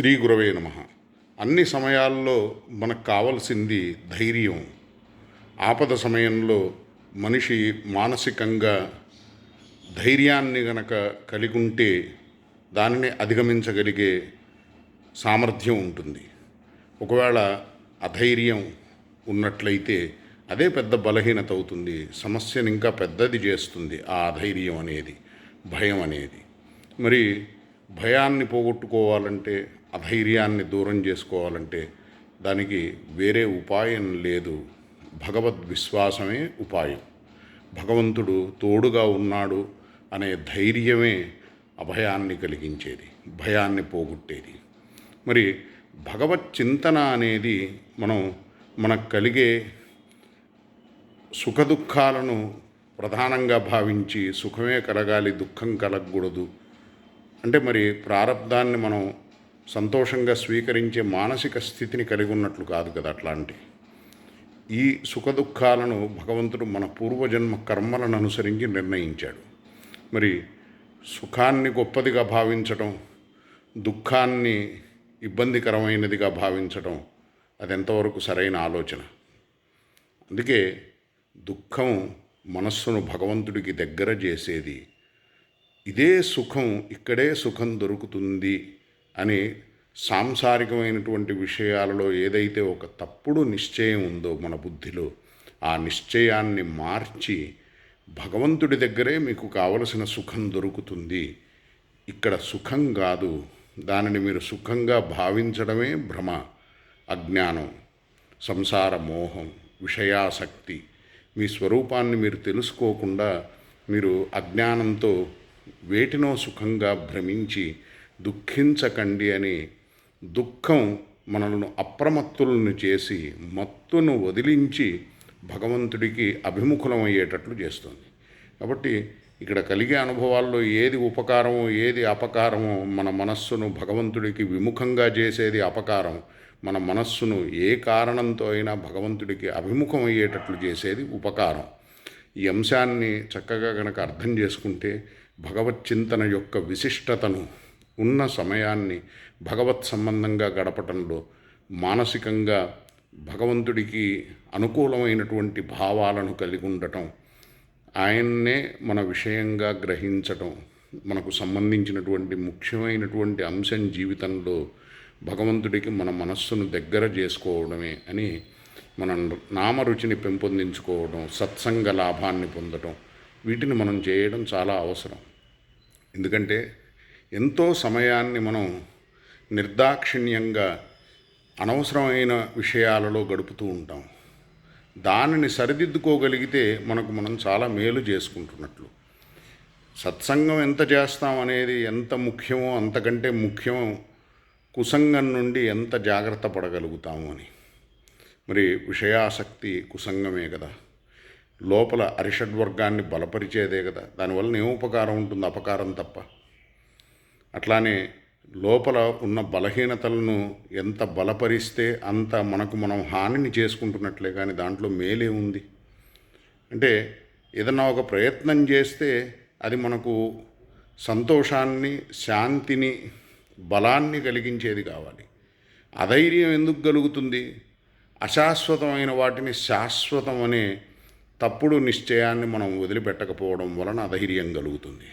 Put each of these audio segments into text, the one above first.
శ్రీ గురవే నమ. అన్ని సమయాల్లో మనకు కావలసింది ధైర్యం. ఆపద సమయంలో మనిషి మానసికంగా ధైర్యాన్ని గనక కలిగి ఉంటే దానిని అధిగమించగలిగే సామర్థ్యం ఉంటుంది. ఒకవేళ అధైర్యం ఉన్నట్లయితే అదే పెద్ద బలహీనత అవుతుంది. సమస్యను ఇంకా పెద్దది చేస్తుంది ఆ అధైర్యం అనేది భయం అనేది. మరి భయాన్ని పోగొట్టుకోవాలంటే అధైర్యాన్ని దూరం చేసుకోవాలంటే దానికి వేరే ఉపాయం లేదు. భగవద్ విశ్వాసమే ఉపాయం. భగవంతుడు తోడుగా ఉన్నాడు అనే ధైర్యమే అభయాన్ని కలిగించేది భయాన్ని పోగొట్టేది. మరి భగవత్ చింతన అనేది మనం మనకు కలిగే సుఖదుఖాలను ప్రధానంగా భావించి సుఖమే కలగాలి దుఃఖం కలగకూడదు. అంటే మరి ప్రారంధాన్ని మనం సంతోషంగా స్వీకరించే మానసిక స్థితిని కలిగి ఉన్నట్లు కాదు కదా అట్లాంటి. ఈ సుఖదుఖాలను భగవంతుడు మన పూర్వజన్మ కర్మలను అనుసరించి నిర్ణయించాడు. మరి సుఖాన్ని గొప్పదిగా భావించటం దుఃఖాన్ని ఇబ్బందికరమైనదిగా భావించటం అది ఎంతవరకు సరైన ఆలోచన. అందుకే దుఃఖం మనస్సును భగవంతుడికి దగ్గర చేసేది. ఇదే సుఖం ఇక్కడే సుఖం దొరుకుతుంది. అని సాంసారికమైనటువంటి విషయాలలో ఏదైతే ఒక తప్పుడు నిశ్చయం ఉందో మన బుద్ధిలో ఆ నిశ్చయాన్ని మార్చి భగవంతుడి దగ్గరే మీకు కావలసిన సుఖం దొరుకుతుంది. ఇక్కడ సుఖం కాదు దానిని మీరు సుఖంగా భావించడమే భ్రమ అజ్ఞానం సంసార మోహం విషయాసక్తి. మీ స్వరూపాన్ని మీరు తెలుసుకోకుండా మీరు అజ్ఞానంతో వేటినో సుఖంగా భ్రమించి దుఃఖించకండి అని దుఃఖం మనలను అప్రమత్తులను చేసి మత్తును వదిలించి భగవంతుడికి అభిముఖులం అయ్యేటట్లు చేస్తుంది. కాబట్టి ఇక్కడ కలిగే అనుభవాల్లో ఏది ఉపకారమో ఏది అపకారమో మన మనస్సును భగవంతుడికి విముఖంగా చేసేది అపకారం. మన మనస్సును ఏ కారణంతో అయినా భగవంతుడికి అభిముఖం అయ్యేటట్లు చేసేది ఉపకారం. ఈ అంశాన్ని చక్కగా గనక అర్థం చేసుకుంటే భగవత్ చింతన యొక్క విశిష్టతను ఉన్న సమయాన్ని భగవత్ సంబంధంగా గడపటంలో మానసికంగా భగవంతుడికి అనుకూలమైనటువంటి భావాలను కలిగి ఉండటం ఆయన్నే మన విషయంగా గ్రహించటం మనకు సంబంధించినటువంటి ముఖ్యమైనటువంటి అంశం జీవితంలో భగవంతుడికి మన మనస్సును దగ్గర చేసుకోవడమే అని మన నామరుచిని పెంపొందించుకోవడం సత్సంగ లాభాన్ని పొందడం వీటిని మనం చేయడం చాలా అవసరం. ఎందుకంటే ఎంతో సమయాన్ని మనం నిర్దాక్షిణ్యంగా అనవసరమైన విషయాలలో గడుపుతూ ఉంటాం. దానిని సరిదిద్దుకోగలిగితే మనకు మనం చాలా మేలు చేసుకుంటున్నట్లు. సత్సంగం ఎంత చేస్తాం అనేది ఎంత ముఖ్యమో అంతకంటే ముఖ్యం కుసంగం నుండి ఎంత జాగ్రత్త పడగలుగుతాము అని. మరి విషయాసక్తి కుసంగమే కదా. లోపల అరిషడ్వర్గాన్ని బలపరిచేదే కదా. దానివల్ల ఏం ఉపకారం ఉంటుంది? అపకారం తప్ప. అట్లానే లోపల ఉన్న బలహీనతలను ఎంత బలపరిస్తే అంత మనకు మనం హానిని చేసుకుంటున్నట్లే కానీ దాంట్లో మేలే ఉంది. అంటే ఏదన్నా ఒక ప్రయత్నం చేస్తే అది మనకు సంతోషాన్ని శాంతిని బలాన్ని కలిగించేది కావాలి. అధైర్యం ఎందుకు కలుగుతుంది? అశాశ్వతమైన వాటిని శాశ్వతం అనే తప్పుడు నిశ్చయాన్ని మనం వదిలిపెట్టకపోవడం వలన అధైర్యం కలుగుతుంది.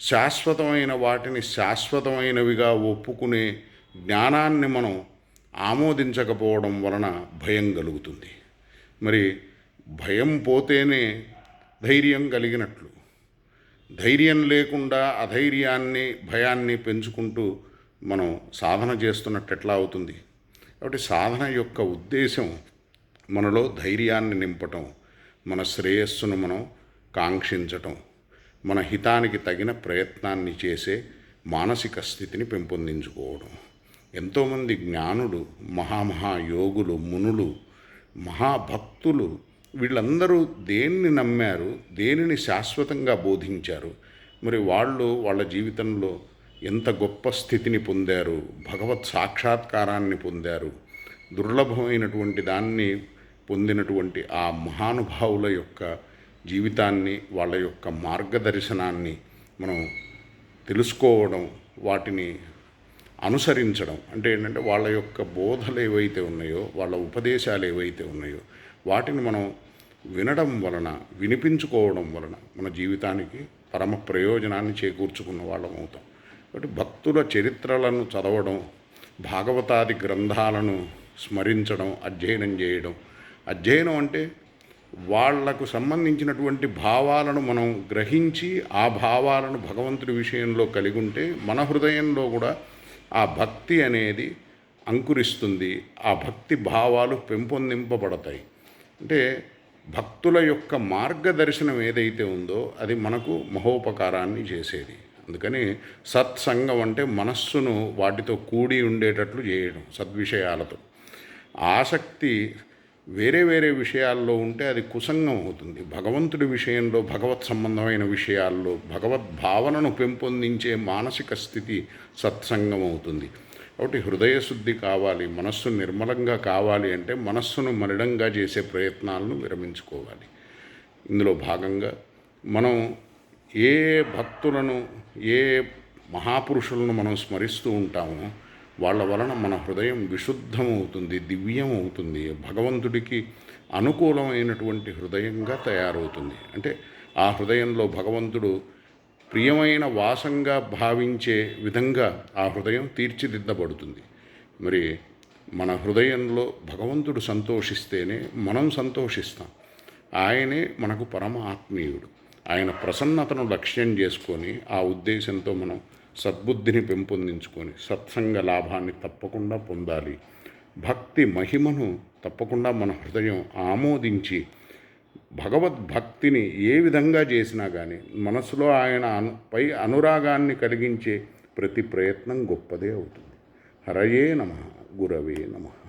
శాశ్వతమైన వాటిని శాశ్వతమైనవిగా ఒప్పుకునే జ్ఞానాన్ని మనం ఆమోదించకపోవడం వలన భయం కలుగుతుంది. మరి భయం పోతేనే ధైర్యం కలిగినట్లు. ధైర్యం లేకుండా అధైర్యాన్ని భయాన్ని పెంచుకుంటూ మనం సాధన చేస్తున్నట్టు ఎట్లా అవుతుంది? కాబట్టి సాధన యొక్క ఉద్దేశం మనలో ధైర్యాన్ని నింపటం మన శ్రేయస్సును మనం కాంక్షించటం. మన హితానికి తగిన ప్రయత్నాన్ని చేసే మానసిక స్థితిని పెంపొందించుకోవడం. ఎంతోమంది జ్ఞానులు మహామహా యోగులు మునులు మహాభక్తులు వీళ్ళందరూ దేన్ని నమ్మారు దేనిని శాశ్వతంగా బోధించారు మరి వాళ్ళు వాళ్ళ జీవితంలో ఎంత గొప్ప స్థితిని పొందారు భగవత్ సాక్షాత్కారాన్ని పొందారు దుర్లభమైనటువంటి దాన్ని పొందినటువంటి ఆ మహానుభావుల యొక్క జీవితాన్ని వాళ్ళ యొక్క మార్గదర్శనాన్ని మనం తెలుసుకోవడం వాటిని అనుసరించడం. అంటే ఏంటంటే వాళ్ళ యొక్క బోధలు ఏవైతే ఉన్నాయో వాళ్ళ ఉపదేశాలు ఏవైతే ఉన్నాయో వాటిని మనం వినడం వలన వినిపించుకోవడం వలన మన జీవితానికి పరమ ప్రయోజనాన్ని చేకూర్చుకున్న వాళ్ళం అవుతాం. కాబట్టి భక్తుల చరిత్రలను చదవడం భాగవతాది గ్రంథాలను స్మరించడం అధ్యయనం చేయడం. అధ్యయనం అంటే వాళ్ళకు సంబంధించినటువంటి భావాలను మనం గ్రహించి ఆ భావాలను భగవంతుడి విషయంలో కలిగి ఉంటే మన హృదయంలో కూడా ఆ భక్తి అనేది అంకురిస్తుంది. ఆ భక్తి భావాలు పెంపొందింపబడతాయి. అంటే భక్తుల యొక్క మార్గదర్శనం ఏదైతే ఉందో అది మనకు మహోపకారాన్ని చేసేది. అందుకని సత్సంగం అంటే మనస్సును వాటితో కూడి ఉండేటట్లు చేయడం సద్విషయాలతో. ఆసక్తి వేరే వేరే విషయాల్లో ఉంటే అది కుసంగం అవుతుంది. భగవంతుడి విషయంలో భగవత్ సంబంధమైన విషయాల్లో భగవద్భావనను పెంపొందించే మానసిక స్థితి సత్సంగం అవుతుంది. కాబట్టి హృదయశుద్ధి కావాలి మనస్సు నిర్మలంగా కావాలి అంటే మనస్సును మలిడంగా చేసే ప్రయత్నాలను విరమించుకోవాలి. ఇందులో భాగంగా మనం ఏ భక్తులను ఏ మహాపురుషులను మనం స్మరిస్తూ ఉంటామో వాళ్ళ వలన మన హృదయం విశుద్ధమవుతుంది దివ్యం అవుతుంది భగవంతుడికి అనుకూలమైనటువంటి హృదయంగా తయారవుతుంది. అంటే ఆ హృదయంలో భగవంతుడు ప్రియమైన వాసంగా భావించే విధంగా ఆ హృదయం తీర్చిదిద్దబడుతుంది. మరి మన హృదయంలో భగవంతుడు సంతోషిస్తేనే మనం సంతోషిస్తాం. ఆయనే మనకు పరమ ఆత్మీయుడు ఆయన ప్రసన్నతను లక్ష్యం చేసుకొని ఆ ఉద్దేశంతో మనం సద్బుద్ధిని పెంపొందించుకొని సత్సంగ లాభాన్ని తప్పకుండా పొందాలి. భక్తి మహిమను తప్పకుండా మన హృదయం ఆమోదించి భగవద్భక్తిని ఏ విధంగా చేసినా కానీ మనసులో ఆయన అను పై అనురాగాన్ని కలిగించే ప్రతి ప్రయత్నం గొప్పదే అవుతుంది. హరయే నమ గురవే నమః.